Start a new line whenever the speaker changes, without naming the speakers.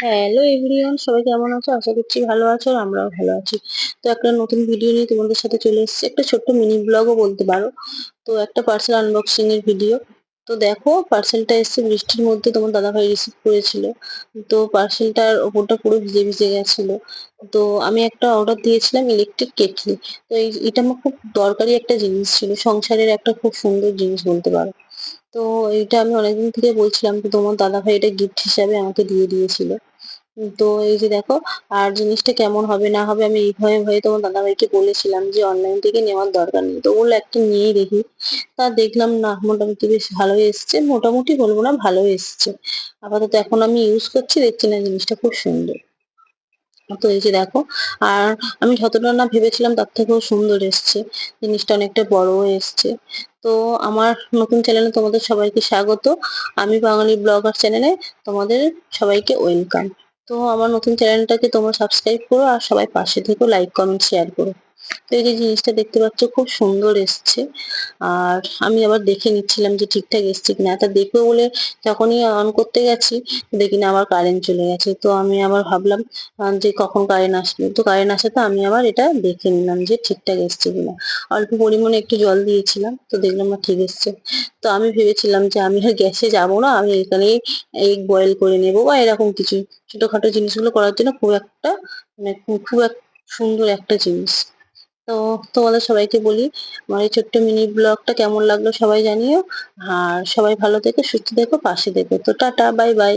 Hello everyone সবাই কেমন আছো? আশা করছি ভালো আছো আর আমরাও ভালো আছি। তো একটা নতুন ভিডিও নিয়ে তোমাদের সাথে চলে এসেছি। একটা ছোট্ট মিনি ব্লগও বলতে পারো। তো একটা পার্সেল আনবক্সিং এর ভিডিও তো দেখো পার্সেলটা এসেছে বৃষ্টির মধ্যে, তোমার দাদাভাই রিসিভ করেছিল। তো পার্সেলটার ওপরটা পুরো ভিজে ভিজে গেছিল। তো আমি একটা অর্ডার দিয়েছিলাম ইলেকট্রিক কেটলি তো এই, এটা আমার খুব দরকারি একটা জিনিস ছিল। সংসারের একটা খুব সুন্দর জিনিস বলতে পারো। তো এইটা আমি অনেকদিন থেকে বলছিলাম তো তোমার দাদাভাই এটা গিফট হিসাবে আমাকে দিয়ে দিয়েছিল। তো এই যে দেখো, আর জিনিসটা কেমন হবে না হবে আমি এই ভয়ে ভয়ে তোমার দাদাভাইকে বলেছিলাম যে অনলাইন থেকে নেওয়ার দরকার নেই। তো বলল একটা নিয়েই দেখি। তা দেখলাম না, মোটামুটি বেশ ভালোই এসছে। মোটামুটি বলব না ভালোই এসছে। আপাতত এখন আমি ইউজ করছি, দেখছি না জিনিসটা খুব সুন্দর। তো এই যে দেখো, আর আমি যতটা না ভেবেছিলাম তার থেকেও সুন্দর এসছে, জিনিসটা অনেকটা বড়ও এসছে। তো আমার নতুন চ্যানেলে তোমাদের সবাইকে স্বাগত। আমি বাঙালি ব্লগার চ্যানেলে তোমাদের সবাইকে ওয়েলকাম তো আমার নতুন চ্যানেলটাকে তোমরা সাবস্ক্রাইব করো আর সবাই পাশে থেকো লাইক কমেন্ট শেয়ার করো। তো এই যে জিনিসটা দেখতে পাচ্ছ খুব সুন্দর এসছে। আর আমি আবার দেখে নিচ্ছিলাম যে ঠিকঠাক এসছে কিনা। তা দেখব বলে যখনই অন করতে গেছি, দেখি না আবার কারেন্ট চলে গেছে। তো আমি আবার ভাবলাম যে কখন কারেন্ট আসবে তো কারেন্ট আসাতে আমি আবার এটা দেখে নিলাম যে ঠিকঠাক এসছে কিনা। অল্প পরিমাণে একটু জল দিয়েছিলাম, তো দেখলাম না ঠিক এসছে। তো আমি ভেবেছিলাম যে আমি আর গ্যাসে যাব না, আমি এখানেই এগ বয়েল করে নেব বা এরকম কিছু। ছোটখাটো জিনিসগুলো করার জন্য খুব একটা মানে খুব এক, সুন্দর একটা জিনিস। তো তোমাদের সবাইকে বলি, আমার এই ছোট্ট মিনি ব্লগটা কেমন লাগল সবাই জানিও। আর সবাই ভালো থেকো, সুস্থ থেকো, পাশে থেকো। তো টাটা, বাই বাই।